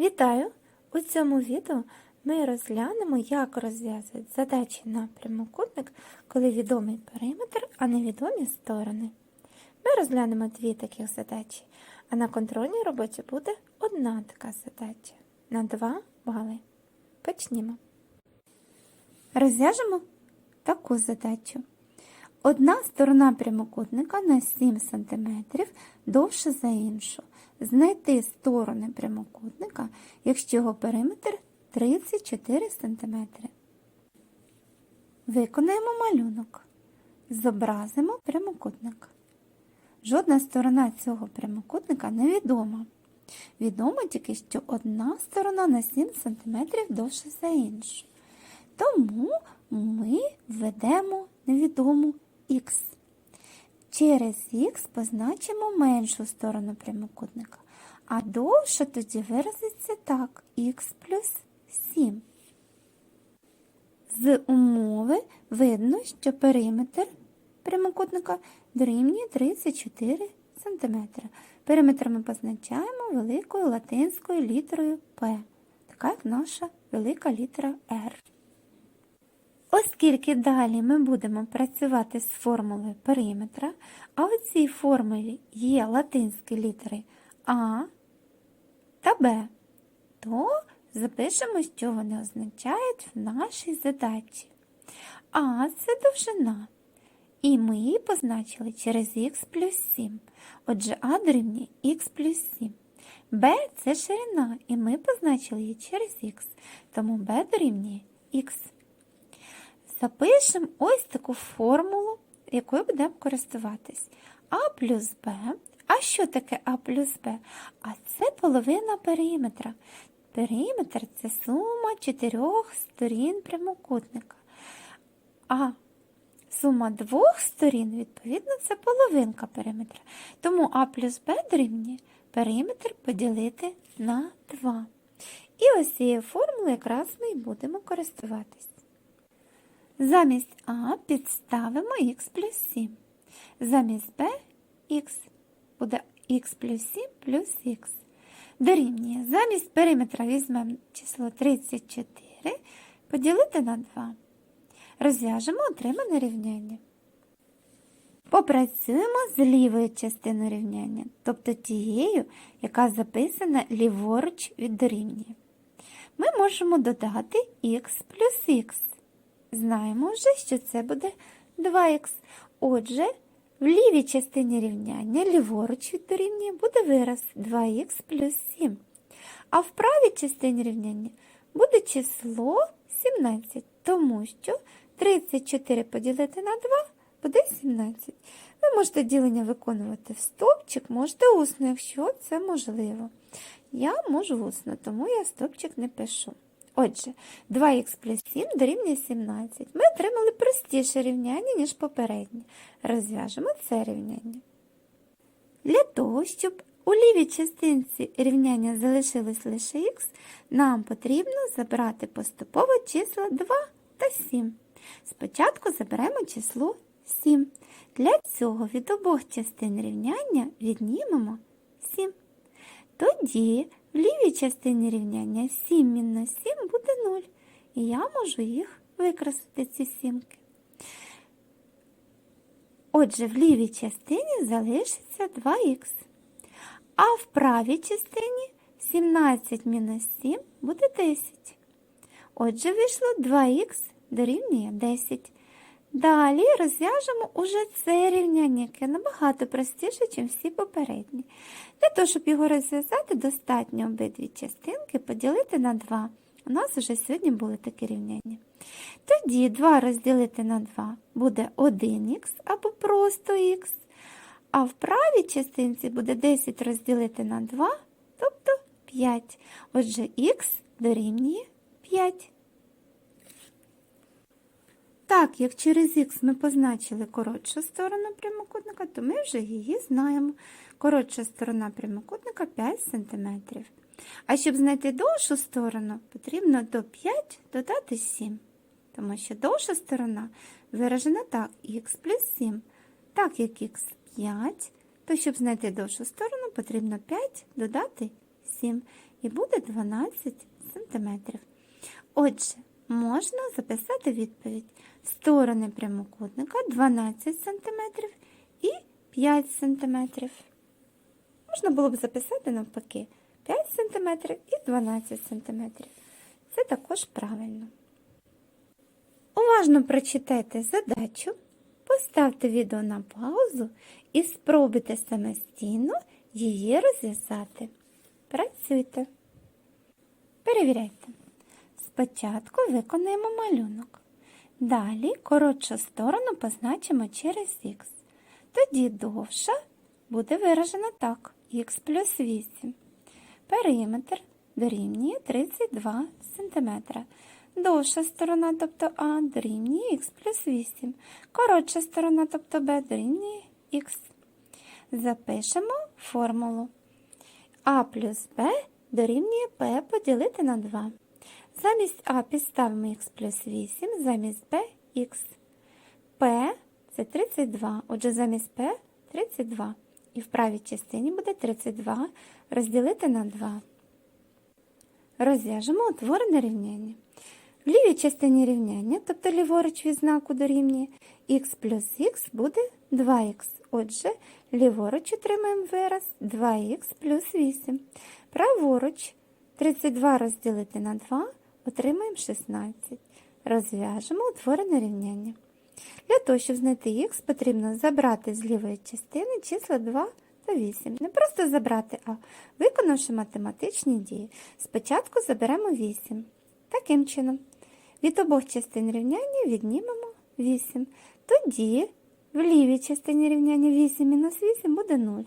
Вітаю! У цьому відео ми розглянемо, як розв'язують задачі на прямокутник, коли відомий периметр, а невідомі сторони. Ми розглянемо дві таких задачі, а на контрольній роботі буде одна така задача на 2 бали. Почнімо. Розв'яжемо таку задачу. Одна сторона прямокутника на 7 см довша за іншу. Знайти сторони прямокутника, якщо його периметр 34 см. Виконаємо малюнок. Зобразимо прямокутник. Жодна сторона цього прямокутника невідома. Відомо тільки, що одна сторона на 7 см довша за іншу. Тому ми введемо невідому х. Через х позначимо меншу сторону прямокутника, а довше тоді виразиться так х плюс 7. З умови видно, що периметр прямокутника дорівнює 34 см. Периметр ми позначаємо великою латинською літерою П, така як наша велика літера R. Оскільки далі ми будемо працювати з формулою периметра, а у цій формулі є латинські літери А та Б, то запишемо, що вони означають в нашій задачі. А це довжина. І ми її позначили через х плюс 7. Отже, А дорівнює х плюс 7. Б це ширина, і ми позначили її через х, тому Б дорівнює х. Запишемо ось таку формулу, якою будемо користуватись. А плюс Б. А що таке А плюс Б? А це половина периметра. Периметр це сума чотирьох сторін прямокутника. А сума двох сторін, відповідно, це половинка периметра. Тому А плюс Б дорівнює периметр поділити на 2. І ось цією формулою якраз ми і будемо користуватись. Замість А підставимо х плюс 7. Замість Б х буде х плюс 7 плюс х. Дорівнює. Замість периметра візьмемо число 34, поділити на 2. Розв'яжемо отримане рівняння. Попрацюємо з лівою частиною рівняння, тобто тією, яка записана ліворуч від дорівнює. Ми можемо додати х плюс х. Знаємо вже, що це буде 2х. Отже, в лівій частині рівняння ліворуч від дорівнює буде вираз 2х плюс 7. А в правій частині рівняння буде число 17, тому що 34 поділити на 2 буде 17. Ви можете ділення виконувати в стовпчик, можете усно, якщо це можливо. Я можу усно, тому я стовпчик не пишу. Отже, 2х плюс 7 дорівнює 17. Ми отримали простіше рівняння, ніж попереднє. Розв'яжемо це рівняння. Для того, щоб у лівій частинці рівняння залишилось лише х, нам потрібно забрати поступово числа 2 та 7. Спочатку заберемо число 7. Для цього від обох частин рівняння віднімемо 7. Тоді в лівій частині рівняння 7 мінус 7 буде 0. І я можу їх використати, ці сімки. Отже, в лівій частині залишиться 2х. А в правій частині 17 мінус 7 буде 10. Отже, вийшло 2х дорівнює 10. Далі розв'яжемо уже це рівняння, яке набагато простіше, ніж всі попередні. Для того, щоб його розв'язати, достатньо обидві частинки поділити на 2. У нас вже сьогодні були такі рівняння. Тоді 2 розділити на 2 буде 1х або просто х. А в правій частинці буде 10 розділити на 2, тобто 5. Отже, х дорівнює 5. Так, як через х ми позначили коротшу сторону прямокутника, то ми вже її знаємо. Коротша сторона прямокутника 5 см. А щоб знайти довшу сторону, потрібно до 5 додати 7. Тому що довша сторона виражена так, х плюс 7. Так як х 5, то щоб знайти довшу сторону, потрібно 5 додати 7. і буде 12 см. Отже, можна записати відповідь. Сторони прямокутника 12 см і 5 см. Можна було б записати навпаки 5 см і 12 см. Це також правильно. Уважно прочитайте задачу, поставте відео на паузу і спробуйте самостійно її розв'язати. Працюйте. Перевіряйте. Спочатку виконаємо малюнок. Далі коротшу сторону позначимо через х. Тоді довша буде виражена так х плюс 8. Периметр дорівнює 32 см. Довша сторона, тобто А, дорівнює х плюс 8. Коротша сторона, тобто Б, дорівнює х. Запишемо формулу. А плюс Б дорівнює П поділити на 2. Замість А підставимо х плюс 8, замість Б х. П це 32, отже, замість П 32. І в правій частині буде 32 розділити на 2. Розв'яжемо утворене рівняння. В лівій частині рівняння, тобто ліворуч від знаку дорівнює, х плюс х буде 2х. Отже, ліворуч отримаємо вираз 2х плюс 8. Праворуч 32 розділити на 2 отримаємо 16. Розв'яжемо утворене рівняння. Для того, щоб знайти х, потрібно забрати з лівої частини числа 2 та 8. Не просто забрати, а виконавши математичні дії. Спочатку заберемо 8. Таким чином, від обох частин рівняння віднімемо 8. Тоді в лівій частині рівняння 8 мінус 8 буде 0.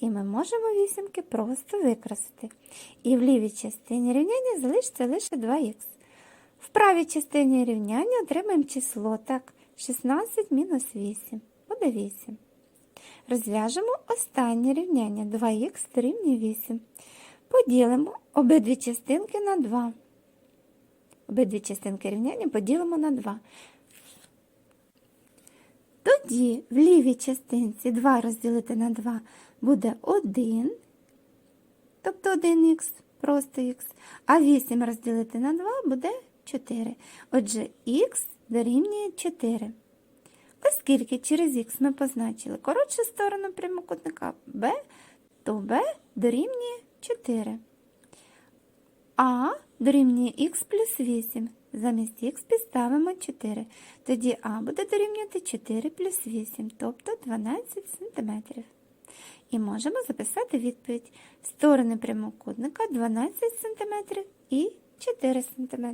І ми можемо вісімки просто використати. І в лівій частині рівняння залишиться лише 2х. В правій частині рівняння отримаємо число так, 16 мінус 8 буде 8. Розв'яжемо останнє рівняння 2х дорівнює 8. Поділимо обидві частинки на 2. Обидві частинки рівняння поділимо на 2. Тоді в лівій частинці 2 розділити на 2 буде 1, тобто 1х, просто х, а 8 розділити на 2 буде 4. Отже, х дорівнює 4. Оскільки через х ми позначили коротшу сторону прямокутника b, то b дорівнює 4. А дорівнює х плюс 8. Замість х підставимо 4. Тоді А буде дорівнювати 4 плюс 8, тобто 12 см. І можемо записати відповідь. Сторони прямокутника 12 см і 4 см.